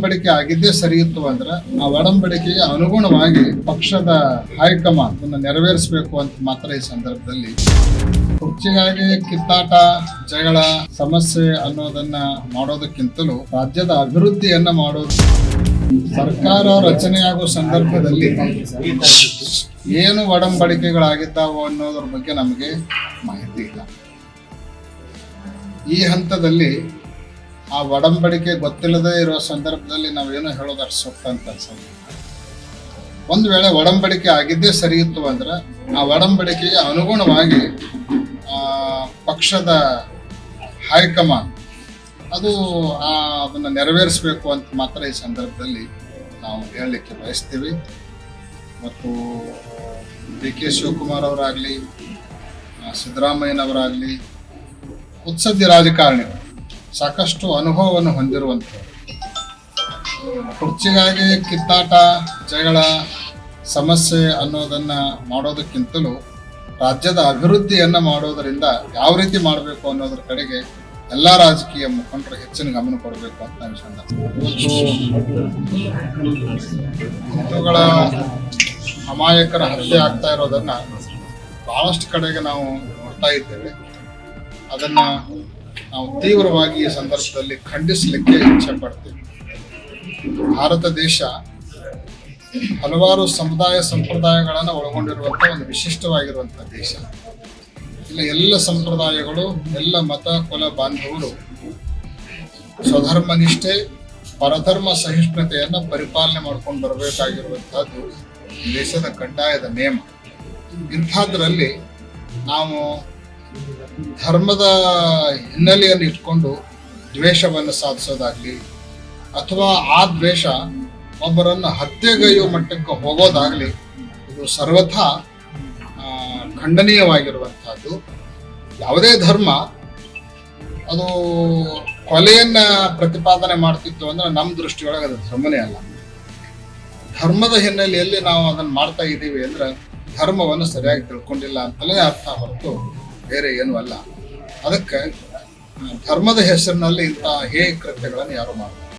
ಒಡಂಬಡಿಕೆ ಆಗಿದ್ದೇ ಸರಿ ಇತ್ತು ಅಂದ್ರೆ ಆ ಒಡಂಬಡಿಕೆಗೆ ಅನುಗುಣವಾಗಿ ಪಕ್ಷದ ಹೈಕಮಾಂಡ್ ಅನ್ನು ನೆರವೇರಿಸಬೇಕು ಅಂತ ಮಾತ್ರ ಈ ಸಂದರ್ಭದಲ್ಲಿ. ಕುರ್ಚಿಗಾಗಿ ಕಿತ್ತಾಟ, ಜಗಳ, ಸಮಸ್ಯೆ ಅನ್ನೋದನ್ನ ಮಾಡೋದಕ್ಕಿಂತಲೂ ರಾಜ್ಯದ ಅಭಿವೃದ್ಧಿಯನ್ನ ಮಾಡೋದು ಸರ್ಕಾರ ರಚನೆಯಾಗುವ ಸಂದರ್ಭದಲ್ಲಿ ಏನು ಒಡಂಬಡಿಕೆಗಳಾಗಿದ್ದಾವೋ ಅನ್ನೋದ್ರ ಬಗ್ಗೆ ನಮಗೆ ಮಾಹಿತಿ ಇಲ್ಲ. ಈ ಹಂತದಲ್ಲಿ ಆ ಒಡಂಬಡಿಕೆ ಗೊತ್ತಿಲ್ಲದೆ ಇರುವ ಸಂದರ್ಭದಲ್ಲಿ ನಾವೇನು ಹೇಳೋದು ಅಷ್ಟು ಸೂಕ್ತ ಅಂತ ಅನ್ಸಲ್ಲ. ಒಂದು ವೇಳೆ ಒಡಂಬಡಿಕೆ ಆಗಿದ್ದೇ ಸರಿ ಇತ್ತು ಅಂದ್ರೆ ಆ ಒಡಂಬಡಿಕೆಗೆ ಅನುಗುಣವಾಗಿ ಆ, ಪಕ್ಷದ ಹೈಕಮಾಂಡ್ ಅದು ಆ, ಅದನ್ನ ನೆರವೇರಿಸಬೇಕು ಅಂತ ಮಾತ್ರ ಈ ಸಂದರ್ಭದಲ್ಲಿ ನಾವು ಹೇಳಲಿಕ್ಕೆ ಬಯಸ್ತೀವಿ. ಮತ್ತು ಡಿ ಕೆ ಶಿವಕುಮಾರ್ ಅವರಾಗಲಿ ಸಿದ್ದರಾಮಯ್ಯನವರಾಗಲಿ ಉತ್ಸದ್ಯ ರಾಜಕಾರಣಿಗಳು ಸಾಕಷ್ಟು ಅನುಭವವನ್ನು ಹೊಂದಿರುವಂಥವ್ರು. ಕುರ್ಚಿಗಾಗಿ ಕಿತ್ತಾಟ, ಜಗಳ, ಸಮಸ್ಯೆ ಅನ್ನೋದನ್ನ ಮಾಡೋದಕ್ಕಿಂತಲೂ ರಾಜ್ಯದ ಅಭಿವೃದ್ಧಿಯನ್ನ ಮಾಡೋದರಿಂದ ಯಾವ ರೀತಿ ಮಾಡಬೇಕು ಅನ್ನೋದ್ರ ಕಡೆಗೆ ಎಲ್ಲ ರಾಜಕೀಯ ಮುಖಂಡರು ಹೆಚ್ಚಿನ ಗಮನ ಕೊಡಬೇಕು ಅಂತ ನಾನು ಹಿಂದೂಗಳ ಅಮಾಯಕರ ಹತ್ಯೆ ಆಗ್ತಾ ಇರೋದನ್ನ ಬಹಳಷ್ಟು ಕಡೆಗೆ ನಾವು ನೋಡ್ತಾ ಇದ್ದೇವೆ. ಅದನ್ನ ನಾವು ತೀವ್ರವಾಗಿ ಈ ಸಂದರ್ಭದಲ್ಲಿ ಖಂಡಿಸಲಿಕ್ಕೆ ಇಚ್ಛೆ ಪಡ್ತೀವಿ ಭಾರತ ದೇಶ ಹಲವಾರು ಸಮುದಾಯ ಸಂಪ್ರದಾಯಗಳನ್ನು ಒಳಗೊಂಡಿರುವಂಥ ಒಂದು ವಿಶಿಷ್ಟವಾಗಿರುವಂಥ ದೇಶ. ಇಲ್ಲಿ ಎಲ್ಲ ಸಂಪ್ರದಾಯಗಳು, ಎಲ್ಲ ಮತ, ಕುಲ, ಬಾಂಧವರು ಸ್ವಧರ್ಮ ನಿಷ್ಠೆ ಪರಧರ್ಮ ಸಹಿಷ್ಣುತೆಯನ್ನು ಪರಿಪಾಲನೆ ಮಾಡ್ಕೊಂಡು ಬರಬೇಕಾಗಿರುವಂತಹದ್ದು ದೇಶದ ಕಡ್ಡಾಯದ ನಿಯಮ. ಇಂಥದ್ರಲ್ಲಿ ನಾವು ಧರ್ಮದ ಹಿನ್ನೆಲೆಯನ್ನು ಇಟ್ಕೊಂಡು ದ್ವೇಷವನ್ನು ಸಾಧಿಸೋದಾಗ್ಲಿ ಅಥವಾ ಆ ದ್ವೇಷ ಒಬ್ಬರನ್ನು ಹತ್ಯೆಗೈಯುವ ಮಟ್ಟಕ್ಕೆ ಹೋಗೋದಾಗ್ಲಿ ಇದು ಸರ್ವಥಾ ಆ, ಖಂಡನೀಯವಾಗಿರುವಂತಹದ್ದು ಯಾವುದೇ ಧರ್ಮ ಅದು ಕೊಲೆಯನ್ನ ಪ್ರತಿಪಾದನೆ ಮಾಡ್ತಿತ್ತು ಅಂದ್ರೆ ನಮ್ಮ ದೃಷ್ಟಿಯೊಳಗೆ ಅದು ಧರ್ಮನೇ ಅಲ್ಲ. ಧರ್ಮದ ಹಿನ್ನೆಲೆಯಲ್ಲಿ ನಾವು ಅದನ್ನ ಮಾಡ್ತಾ ಇದ್ದೀವಿ ಅಂದ್ರೆ ಧರ್ಮವನ್ನು ಸರಿಯಾಗಿ ತಿಳ್ಕೊಂಡಿಲ್ಲ ಅಂತಲೇ ಅರ್ಥ ಹೊರತು ಬೇರೆ ಏನೂ ಅಲ್ಲ. ಅದಕ್ಕೆ ಧರ್ಮದ ಹೆಸರಿನಲ್ಲಿ ಇಂತಹ ಹೇ ಕೃತ್ಯಗಳನ್ನು ಯಾರು ಮಾಡಬೇಕು